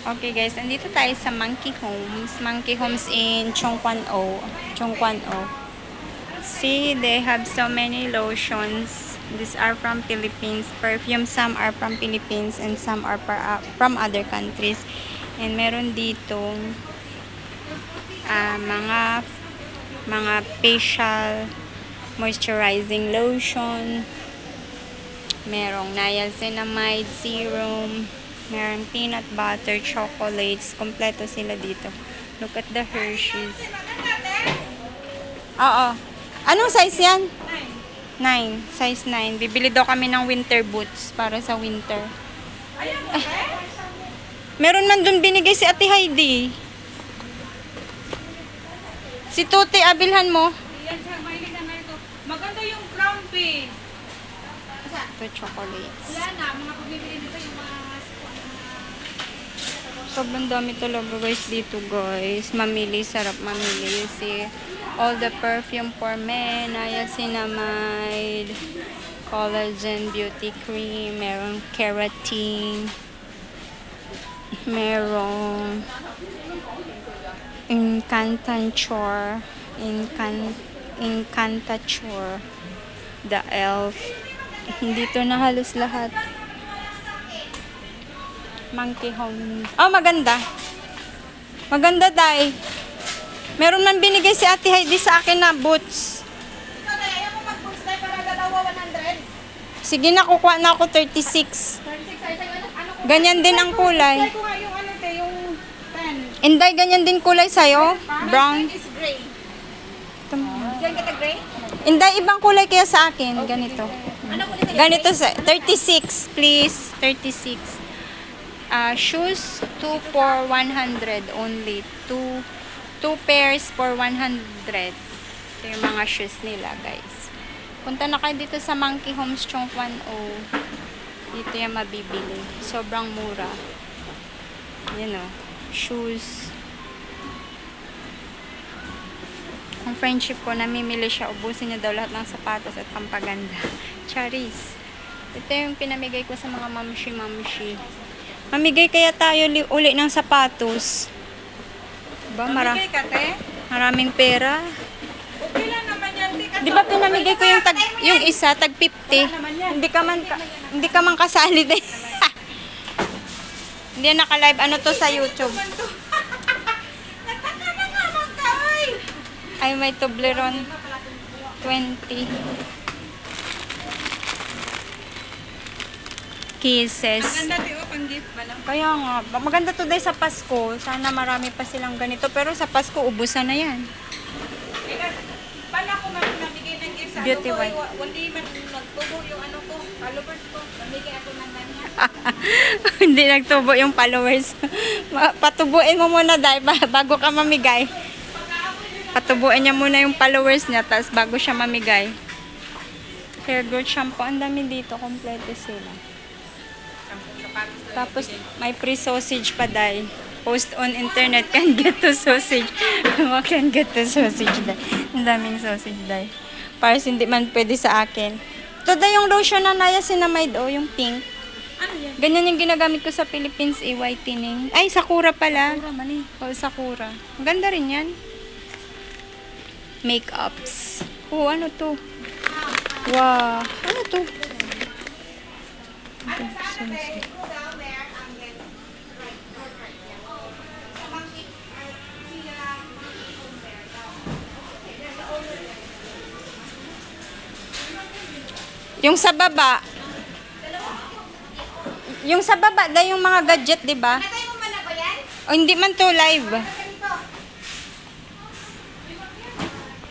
Okay guys, andito tayo sa Monkey Homes. Monkey Homes in Chongquan O. Chongquan O. See, they have so many lotions. These are from Philippines. Perfume, some are from Philippines and some are uh, from other countries. And meron dito ah, mga mga facial moisturizing lotion. Merong niacinamide serum. Merong peanut butter, chocolates. Kompleto sila dito. Look at the Hershey's. Oo. Anong size yan? 9. Size 9. Bibili daw kami ng winter boots para sa winter. Ah. Meron man dun binigay si Ate Heidi. Si Tuti, abilhan mo. Maganda yung crown pin. Ito, chocolates. Wala na, mga pumibili nito yung mga... Sobrang dami talaga guys dito guys. Mamili, sarap mamili. You see, all the perfume for men, niacinamide, collagen beauty cream, meron keratin, meron Incantanchor, Incan, Incantachor, The Elf. Dito na halos lahat. Monkey Home. Oh, maganda. Maganda, Day. Meron man binigay si Ate Heidi sa akin na boots. Ikaw na, ayaw mo mag-boost na para dalawa 100. Sige na, kukuha na ako 36. 36 ay sa'yo, ano? Ano ko? Ganyan din ang kulay. Try ko nga yung te, yung 10. Inday, ganyan din kulay sa'yo. Brown. Inday, ibang kulay kaya sa akin. Ganito. Ganito sa 36, please. 36. Ah, shoes 2 for 100 only. 2 two pairs for 100. Ito yung mga shoes nila, guys. Punta na kayo dito sa Monkey Homes Chongquan O. Dito yung mabibili. Sobrang mura. Yan o. Shoes. Ang friendship ko, namimili siya. Ubusin niya daw lahat ng sapatos at pampaganda. Charis. Ito yung pinamigay ko sa mga mamshi-mamshi. Mamigay kaya tayo li- uli ng sapatos. Diba? Mara- Mamigay ka te? maraming pera. Okay lang naman yan. Di, Di ba pinamigay ko yung tag yung isa tag 50? naman yan. Hindi ka man ka- hindi ka man kasali din. hindi na naka-live ano to sa YouTube. Ay may Toblerone 20 kisses. Maganda oh, pang gift ba lang? Kaya nga, maganda to dahil sa Pasko. Sana marami pa silang ganito. Pero sa Pasko, ubusan na yan. Pala ko man nabigay ng gift sa Beauty ano ko, white. Hindi man nagtubo yung ano ko, followers ko. Namigay ako ng ganyan. Hindi nagtubo yung followers. Ma- Patubuin mo muna dahil ba- bago ka mamigay. Patubuin niya muna yung followers niya tapos bago siya mamigay. Hair growth shampoo, ang dami dito. Kompleto sila. Tapos may free sausage pa dahil. Post on internet can get to sausage. What can get to sausage dahil. Ang daming sausage dahil. Para hindi man pwede sa akin. Ito dahil yung lotion na niacinamide o yung pink. Ano yan? Ganyan yung ginagamit ko sa Philippines, eh, whitening. Ay, Sakura pala. Pura mali. Oh, Sakura. Ang Ganda rin yan. Makeups. Oh, ano to? Wow. Ano to? Ito, sunset. Yung sa baba. Yung sa baba, yung mga gadget, di ba? Natay mo man na ba yan? O, hindi man to live.